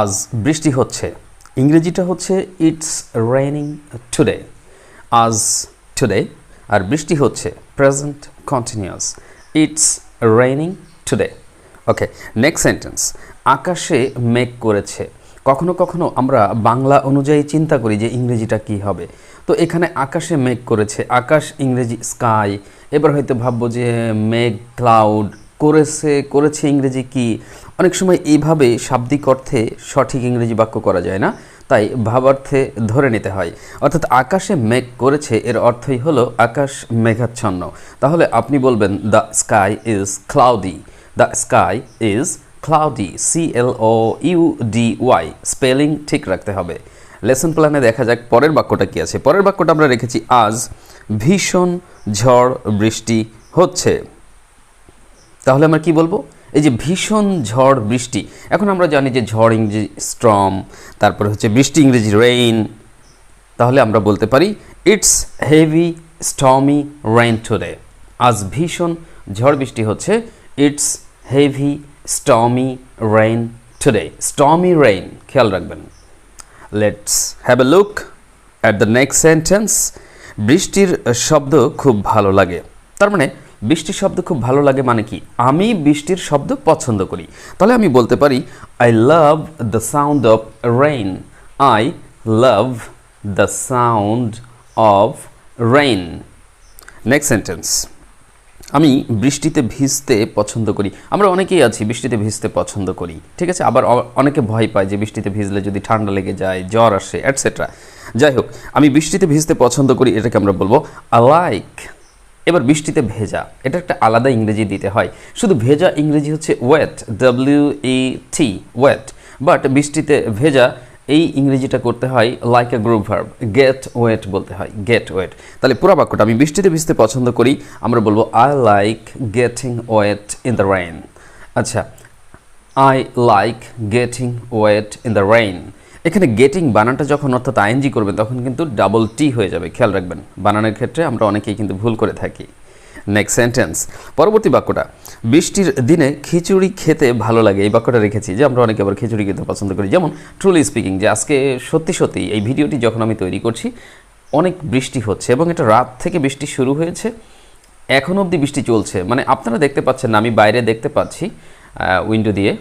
আজ বৃষ্টি হচ্ছে। ইংরেজিটা হচ্ছে ইটস রেইনিং টুডে আজ টুডে আর বৃষ্টি হচ্ছে present continuous it's raining today okay next sentence আকাশে মেঘ করেছে। কখনো কখনো আমরা বাংলা অনুযায়ী চিন্তা করি যে ইংরেজিটা কি হবে। তো এখানে আকাশে মেঘ করেছে, আকাশ, ইংরেজি স্কাই এবার হয়তো ভাববো যে মেঘ ক্লাউড করেছে করেছে ইংরেজি কি? অনেক সময় এইভাবে শাব্দিক অর্থে সঠিক ইংরেজি বাক্য করা যায় না, তাই ভাবার্থে ধরে নিতে হয়। অর্থাৎ আকাশে মেঘ করেছে, এর অর্থই হলো আকাশ মেঘাচ্ছন্ন। তাহলে আপনি বলবেন the sky is cloudy the sky is cloudy C L O U D Y spelling ঠিক রাখতে হবে। লেসন প্ল্যানে দেখা যাক পরের বাক্যটা কি আছে। পরের বাক্যটা আমরা রেখেছি, আজ ভীষণ ঝড় বৃষ্টি হচ্ছে। তাহলে আমরা কি বলব? এই যে ভীষণ ঝড় বৃষ্টি, এখন আমরা জানি যে ঝড় ইংরেজি স্ট্রম তারপরে হচ্ছে বৃষ্টি ইংরেজি রেইন তাহলে আমরা বলতে পারি it's heavy stormy rain today আজ ভীষণ ঝড় বৃষ্টি হচ্ছে it's heavy stormy rain today stormy rain খেয়াল রাখবেন। Let's have a look at the next sentence বৃষ্টির শব্দ খুব ভালো লাগে। তার মানে বৃষ্টির শব্দ খুব ভালো লাগে মানে কি? আমি বৃষ্টির শব্দ পছন্দ করি। তাহলে আমি বলতে পারি I love the sound of rain I love the sound of rain next sentence আমি বৃষ্টিতে ভিজতে পছন্দ করি। আমরা অনেকেই আছি বৃষ্টিতে ভিজতে পছন্দ করি। ঠিক আছে? আবার অনেকে ভয় পায় যে বৃষ্টিতে ভিজলে যদি ঠান্ডা লেগে যায়, জ্বর আসে অ্যাটসেট্রা যাই হোক, আমি বৃষ্টিতে ভিজতে পছন্দ করি, এটাকে আমরা বলব আই লাইক এবার বৃষ্টিতে ভেজা, এটা একটা আলাদা ইংরেজি দিতে হয়। শুধু ভেজা ইংরেজি হচ্ছে wet W E T wet but বৃষ্টিতে ভেজা, এই ইংরেজিটা করতে হয় like a group verb get wet বলতে হয় গেট ওয়েট তাহলে পুরো বাক্যটা আমি বৃষ্টিতে ভিজতে পছন্দ করি, আমরা বলব I like getting wet in the rain আচ্ছা I like getting wet in the rain এখানে গেটিং বানানটা যখন অর্থাৎ আইএনজি করবেন তখন কিন্তু ডাবল টি হয়ে যাবে। খেয়াল রাখবেন, বানানের ক্ষেত্রে আমরা অনেকেই কিন্তু ভুল করে থাকি। নেক্সট সেন্টেন্স পরবর্তী বাক্যটা, বৃষ্টির দিনে খিচুড়ি খেতে ভালো লাগে। এই বাক্যটা রেখেছি যে, আমরা অনেকে আবার খিচুড়ি খেতে পছন্দ করি। যেমন ট্রুলি স্পিকিং যে আজকে সত্যি সত্যি এই ভিডিওটি যখন আমি তৈরি করছি, অনেক বৃষ্টি হচ্ছে এবং এটা রাত থেকে বৃষ্টি শুরু হয়েছে। এখন অবধি বৃষ্টি চলছে। মানে আপনারা দেখতে পাচ্ছেন না, আমি বাইরে দেখতে পাচ্ছি উইন্ডো দিয়ে।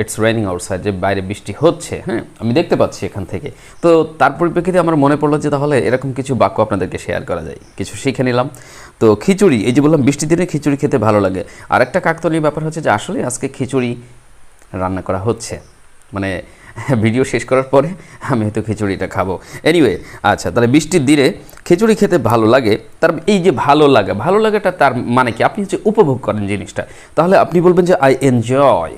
ইটস রেনিং আউটসাইড যে বাইরে বৃষ্টি হচ্ছে হ্যাঁ আমি দেখতে পাচ্ছি এখান থেকে। তো তার পরিপ্রেক্ষিতে আমার মনে পড়ল যে তাহলে এরকম কিছু বাক্য আপনাদেরকে শেয়ার করা যায়। কিছু শিখে নিলাম। তো খিচুড়ি, এই যে বললাম, বৃষ্টির দিনে খিচুড়ি খেতে ভালো লাগে। আর একটা কাকতলীয় ব্যাপার হচ্ছে যে আসলে আজকে খিচুড়ি রান্না করা হচ্ছে। মানে ভিডিও শেষ করার পরে আমি হয়তো খিচুড়িটা খাব। এনিওয়ে আচ্ছা তাহলে বৃষ্টির দিনে খিচুড়ি খেতে ভালো লাগে, তার এই যে ভালো লাগা, ভালো লাগাটা তার মানে কি? আপনি হচ্ছে উপভোগ করেন জিনিসটা। তাহলে আপনি বলবেন যে আই এনজয়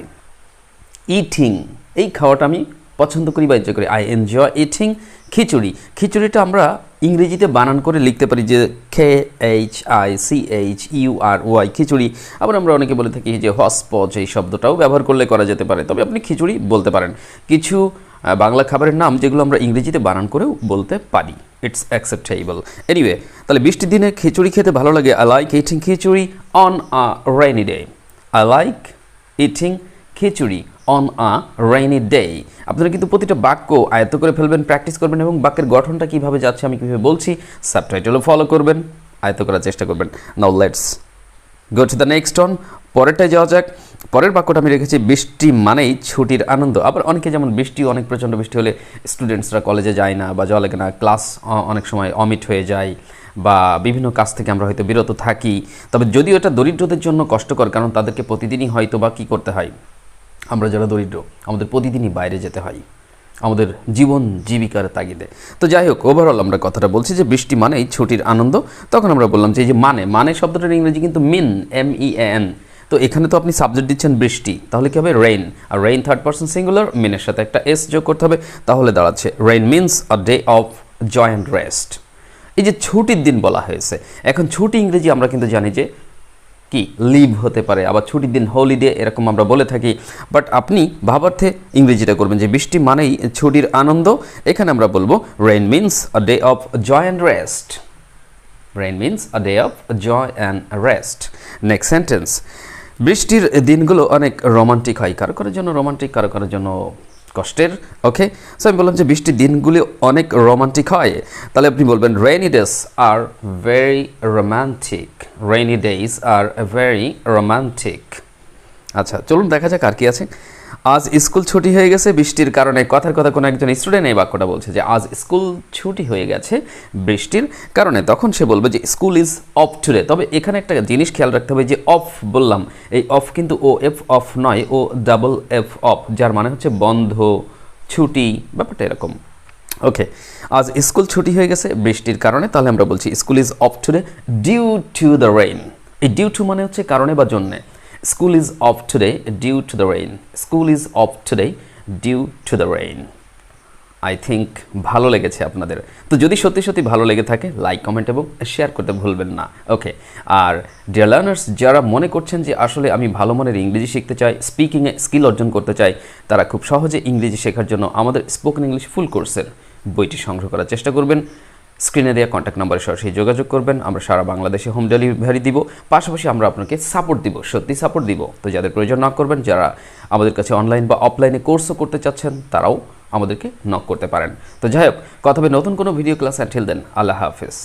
ইটিং এই খাওয়াটা আমি পছন্দ করি বা এনজয় করি। I enjoy eating khichuri. খিচুড়িটা আমরা ইংরেজিতে বানান করে লিখতে পারি যে K H I C H U R Y খিচুড়ি। আবার আমরা অনেকে বলে থাকি যে হসপচ এই শব্দটাও ব্যবহার করলে করা যেতে পারে। তবে আপনি খিচুড়ি বলতে পারেন। কিছু বাংলা খাবারের নাম যেগুলো আমরা ইংরেজিতে বানান করেও বলতে পারি। ইটস অ্যাকসেপ্টেবল এনিওয়ে তাহলে বৃষ্টির দিনে খিচুড়ি খেতে ভালো লাগে? I like eating khichuri on a rainy day I like eating khichuri on a rainy day আপনারা কিন্তু প্রতিটা বাক্য আয়ত্ত করে ফেলবেন প্র্যাকটিস করবেন এবং বাক্যের গঠনটা কীভাবে যাচ্ছে আমি কীভাবে বলছি সাবটাইটেলও ফলো করবেন, আয়ত্ত করার চেষ্টা করবেন। Now let's go to the next one পরেরটায় যাওয়া যাক। পরের বাক্যটা আমি রেখেছি, বৃষ্টি মানেই ছুটির আনন্দ। আবার অনেকে যেমন বৃষ্টি, অনেক প্রচণ্ড বৃষ্টি হলে স্টুডেন্টসরা কলেজে যায় না বা লাগে না ক্লাস অনেক সময় অমিট হয়ে যায় বা বিভিন্ন কাজ থেকে আমরা হয়তো বিরত থাকি। তবে যদিও এটা দরিদ্রদের জন্য কষ্টকর, কারণ তাদেরকে প্রতিদিনই হয়তো বা কী করতে হয়? আমরা যারা দরিদ্র, আমাদের প্রতিদিনই বাইরে যেতে হয়। আমাদের জীবন জীবিকার তাগিদে। তো যাই হোক ওভারঅল আমরা কথাটা বলছি যে বৃষ্টি মানেই ছুটির আনন্দ। তখন আমরা বললাম যে এই যে মানে মানে শব্দটার ইংরেজি কিন্তু মিন এম ই এন তো এখানে তো আপনি সাবজেক্ট দিচ্ছেন বৃষ্টি, তাহলে কি হবে? রেইন আর রেইন থার্ড পার্সন সিঙ্গুলার মিনের সাথে একটা এস যোগ করতে হবে, তাহলে দাঁড়াচ্ছে। Rain means a day of joy and rest এই যে ছুটির দিন বলা হয়েছে, এখন ছুটি ইংরেজি আমরা কিন্তু জানি যে কি লিভ হতে পারে, আবার ছুটির দিন হলিডে এরকম আমরা বলে থাকি। বাট আপনি ভাবার্থে ইংরেজিটা করবেন যে বৃষ্টি মানেই ছুটির আনন্দ। এখানে আমরা বলব rain means a day of joy and rest rain means a day of joy and rest next sentence বৃষ্টির দিনগুলো অনেক রোমান্টিক হয়। কারও কারোর জন্য রোমান্টিক কারও কারোর জন্য কষ্টের ওকে সো আমি বললাম যে বৃষ্টির দিনগুলি অনেক রোমান্টিক হয়। তাহলে আপনি বলবেন rainy days are very romantic rainy days are very romantic আচ্ছা চলুন দেখা যাক আর কি আছে। আজ স্কুল ছুটি হয়ে গেছে, বৃষ্টির কারণে কথার কথা কোনো একজন স্টুডেন্ট এই বাক্যটা বলছে যে, আজ স্কুল ছুটি হয়ে গেছে বৃষ্টির কারণে। তখন সে বলবে যে, স্কুল ইজ অফ টুডে তবে এখানে একটা জিনিস খেয়াল রাখতে হবে যে অফ বললাম। এই অফ কিন্তু ও এফ অফ নয় ও ডাবল এফ অফ যার মানে হচ্ছে বন্ধ, ছুটি, ব্যাপারটা এরকম। ওকে আজ স্কুল ছুটি হয়ে গেছে, বৃষ্টির কারণে, তাহলে আমরা বলছি, school is off today due to the rain এই ডিউ টু মানে হচ্ছে কারণে বা জন্যে। School is off today due to the rain school is off today due to the rain I think ভালো লেগেছে আপনাদের। তো যদি সত্যি সত্যি ভালো লেগে থাকে লাইক কমেন্ট এবং শেয়ার করতে ভুলবেন না। ওকে আর ডিয়ার লার্নার্স যারা মনে করছেন যে আসলে আমি ভালো মনের ইংরেজি শিখতে চাই স্পিকিংয়ে স্কিল অর্জন করতে চাই, তারা খুব সহজে ইংরেজি শেখার জন্য আমাদের স্পোকেন ইংলিশ ফুল কোর্সের বইটি সংগ্রহ করার চেষ্টা করবেন। স্ক্রিনে দেওয়া কন্ট্যাক্ট নাম্বারে সরাসরি যোগাযোগ করবেন। আমরা সারা বাংলাদেশে হোম ডেলিভারি দিব। পাশাপাশি আমরা আপনাকে সাপোর্ট দিব, সত্যি সাপোর্ট দিব। তো যাদের প্রয়োজন না করবেন, যারা আমাদের কাছে অনলাইন বা অফলাইনে কোর্সও করতে চাচ্ছেন, তারাও আমাদেরকে নক করতে পারেন। তো যাই হোক, কথা নতুন কোনো ভিডিও ক্লাস অ্যান্টিল দেন আল্লাহ হাফিজ।